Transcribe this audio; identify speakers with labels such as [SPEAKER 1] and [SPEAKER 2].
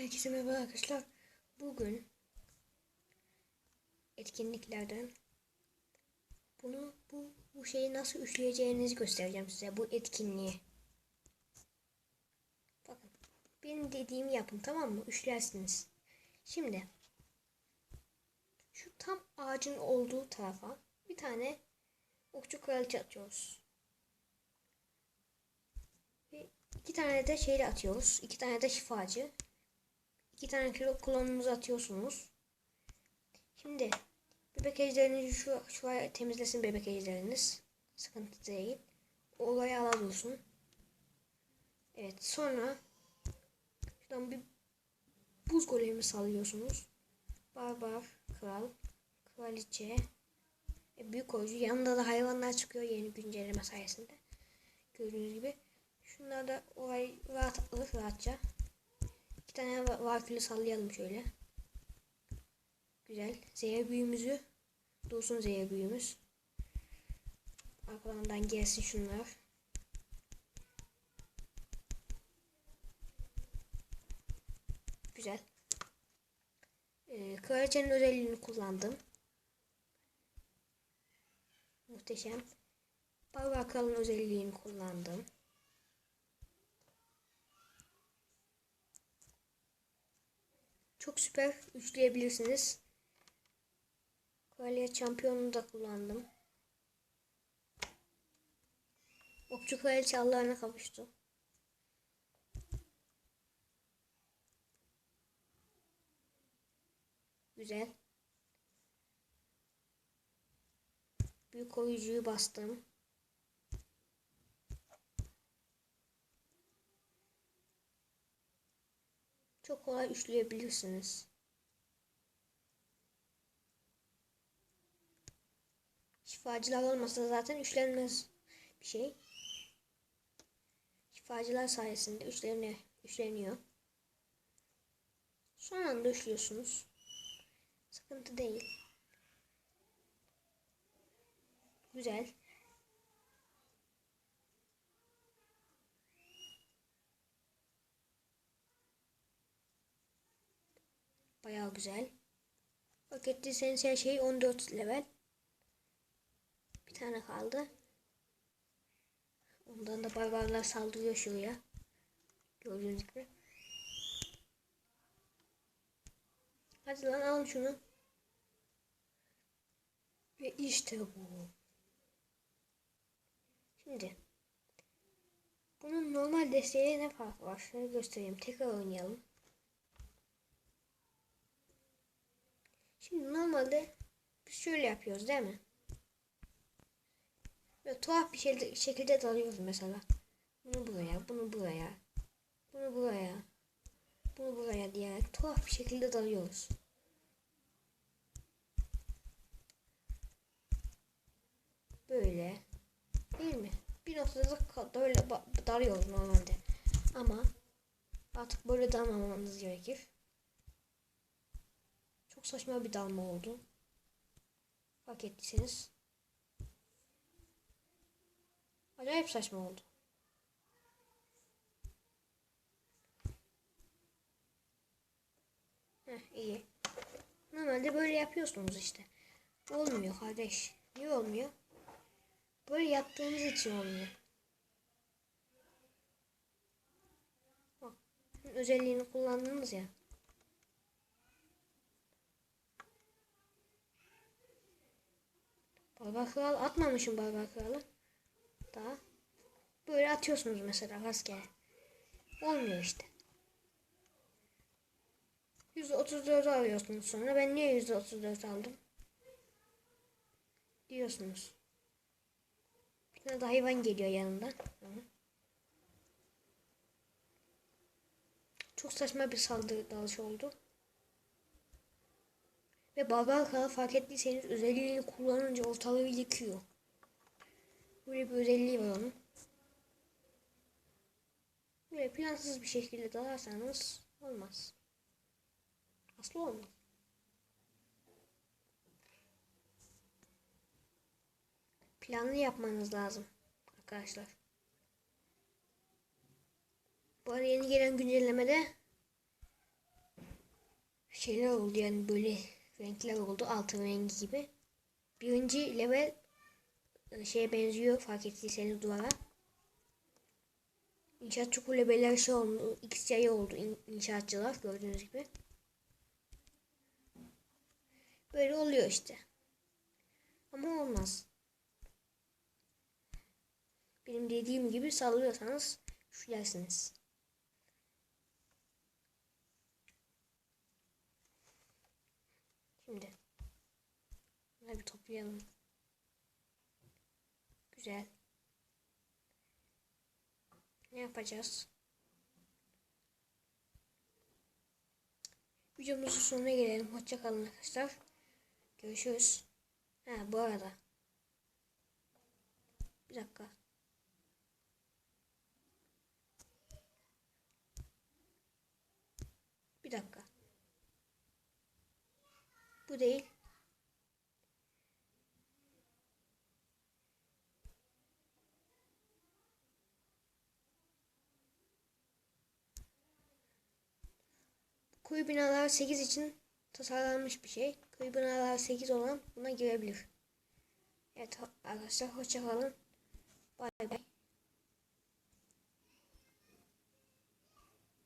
[SPEAKER 1] Herkese merhaba arkadaşlar. Bugün etkinliklerden bunu bu bu şeyi nasıl üçleyeceğinizi göstereceğim size bu etkinliği. Bakın benim dediğimi yapın tamam mı? Üçlersiniz. Şimdi şu tam ağacın olduğu tarafa bir tane okçu kraliçe atıyoruz. Ve iki tane de şeyle atıyoruz. İki tane de şifacı. İki tane kilo klonumuzu atıyorsunuz. Şimdi bebek ejderinizi şu, şu temizlesin bebek ejderiniz. Sıkıntı değil. Olayı alıyorsun. Evet sonra şuradan bir buz golemi sallıyorsunuz. Barbar, kral, kraliçe, e, büyük oyuncu. Yanında da hayvanlar çıkıyor yeni güncelleme sayesinde. Gördüğünüz gibi. Şunlar da olay rahat rahatça. İki tane varfili sallayalım şöyle. Güzel. Zehir büyümüzü. Dursun zehir büyümüz. Arkalarından gelsin şunlar. Güzel. Ee, kraliçenin özelliğini kullandım. Muhteşem. Barbar kralın özelliğini kullandım. Çok süper üçleyebilirsiniz. Kraliyet şampiyonunu da kullandım. Okçu kraliçe Allah'ına kavuştu. Güzel. Büyük oyuncuyu bastım. Çok kolay üçleyebilirsiniz. Şifacılar olmasa zaten üçlenmez bir şey. Şifacılar sayesinde üçlerine üçleniyor. Son anda üçlüyorsunuz. Sıkıntı değil. Güzel. Bayağı güzel. Paketli sensör şey 14 level. Bir tane kaldı. Ondan da barbarlar saldırıyor şuraya. Gördüğünüz gibi. Hadi lan al şunu. Ve işte bu. Şimdi. Bunun normal desteğiyle ne farkı var? Şöyle göstereyim. Tekrar oynayalım. Şimdi normalde biz şöyle yapıyoruz değil mi? Böyle tuhaf bir şekilde, şekilde dalıyoruz mesela. Bunu buraya, bunu buraya, bunu buraya, bunu buraya diyerek tuhaf bir şekilde dalıyoruz. Böyle. Değil mi? Bir noktada böyle dalıyoruz normalde. Ama artık böyle dalmamamız gerekir. Çok saçma bir dalma oldu. Fark ettiyseniz. Acayip saçma oldu. Heh iyi. Normalde böyle yapıyorsunuz işte. Olmuyor kardeş. Niye olmuyor? Böyle yaptığınız için olmuyor. Bak, özelliğini kullandınız ya. Barbar kral atmamışım barbar kralı. Daha. Böyle atıyorsunuz mesela rastgele. Olmuyor işte. %34 alıyorsunuz sonra. Ben niye %34 aldım? Diyorsunuz. Bir tane de hayvan geliyor yanında. Çok saçma bir saldırı dalışı oldu. Ve barbar kral fark ettiyseniz özelliğini kullanınca ortalığı yıkıyor. Böyle bir özelliği var onun. Böyle plansız bir şekilde dalarsanız olmaz. Aslı olmaz. Planlı yapmanız lazım arkadaşlar. Bu arada yeni gelen güncellemede şeyler oldu yani böyle renkler oldu altın rengi gibi. Birinci level e, şeye benziyor fark ettiyseniz duvara. İnşaatçı kulübeler şey oldu, XY oldu in- inşaatçılar gördüğünüz gibi. Böyle oluyor işte. Ama olmaz. Benim dediğim gibi sallıyorsanız düşersiniz. Şimdi bunları bir toplayalım. Güzel. Ne yapacağız? Videomuzun sonuna gelelim. Hoşça kalın arkadaşlar. Görüşürüz. Ha bu arada. Bir dakika. Bir dakika. Bu değil. Kuyu binalar 8 için tasarlanmış bir şey. Kuyu binalar 8 olan buna girebilir. Evet arkadaşlar hoşça kalın. Bay bay.